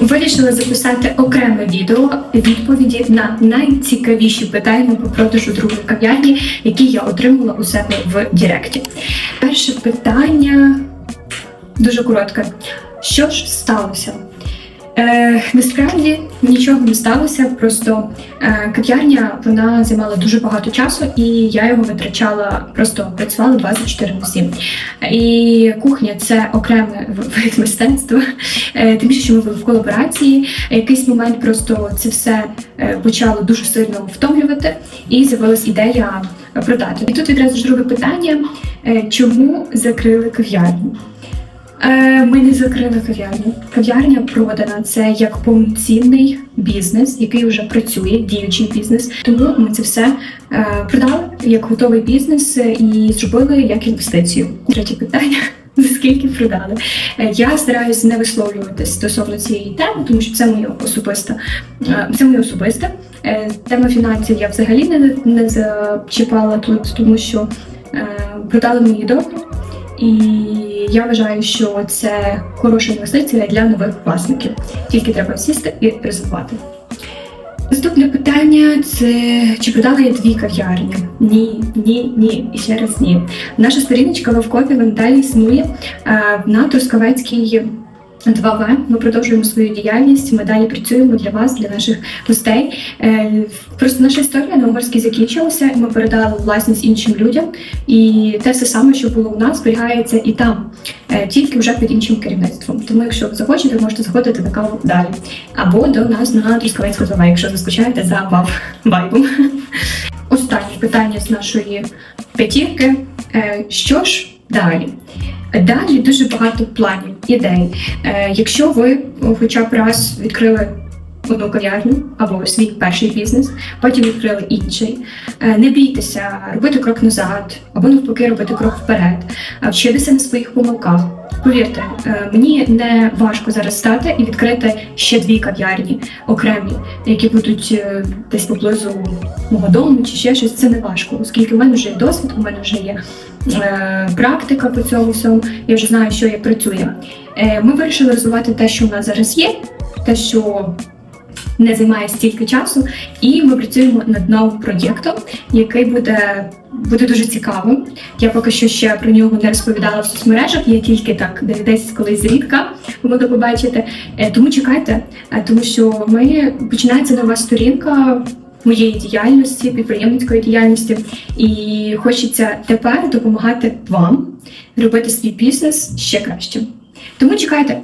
Вирішила записати окреме відео відповіді на найцікавіші питання по продажу другої кав'ярні, які я отримала у себе в Директі. Перше питання дуже коротке. Що ж сталося? Е, насправді нічого не сталося, просто е, кав'ярня вона займала дуже багато часу, і я його витрачала, просто працювала 24 на 7. І кухня це окреме вид мистецтва. Е, Тим більше, що ми були в колаборації. Якийсь момент просто це все е, почало дуже сильно втомлювати, і з'явилась ідея продати. І тут відразу ж друге питання: е, чому закрили кав'ярню? Е, Ми не закрили кав'ярню. Кав'ярня продана це як повноцінний бізнес, який вже працює, діючий бізнес. Тому ми це все е, продали як готовий бізнес і зробили як інвестицію. Третє питання. За скільки продали? Е, Я стараюсь не висловлюватись стосовно цієї теми, тому що це моє особисте. е, Це моє особисте. Е, Тема фінансів я взагалі не, не зачіпала тут, тому що продали мені добре. І я вважаю, що це хороша інвестиція для нових власників. Тільки треба сісти і ризикувати. Наступне питання це чи продала я дві кав'ярні? Ні, ні, ні. І ще раз ні. Наша сторіночка Ловкопі в Анталії існує на Трускавецькій 2В. Ми продовжуємо свою діяльність. Ми далі працюємо для вас, для наших гостей. Е, Просто наша історія на угорській закінчилася, ми передали власність іншим людям. І те все саме, що було у нас, зберігається і там, е, тільки вже під іншим керівництвом. Тому, якщо ви захочете, можете заходити на каву далі. Або до нас на Трускавецьку 2В, якщо заскучаєте за вав вайбом. Останнє питання з нашої п'ятірки. Е, Що ж далі? Далі дуже багато планів, ідей. Е, Якщо ви хоча б раз відкрили одну кав'ярню або свій перший бізнес, потім відкрили інший, е, не бійтеся робити крок назад або навпаки робити крок вперед, е, вчитися на своїх помилках. Повірте, е, мені не важко зараз стати і відкрити ще дві кав'ярні окремі, які будуть е, десь поблизу мого дому чи ще щось. Це не важко, оскільки в мене вже є досвід, у мене вже є е, практика по цьому всьому. Я вже знаю, що як працює. Ми вирішили розвивати те, що в нас зараз є, те, що не займає стільки часу, і ми працюємо над новим проєктом, який буде. Буде дуже цікавим. Я поки що ще про нього не розповідала в соцмережах. Я тільки так де- десь колись зрідка ви могли побачити. Е, Тому чекайте, е, тому що ми починається нова сторінка моєї діяльності, підприємницької діяльності, і хочеться тепер допомагати вам робити свій бізнес ще кращим. Тому чекайте.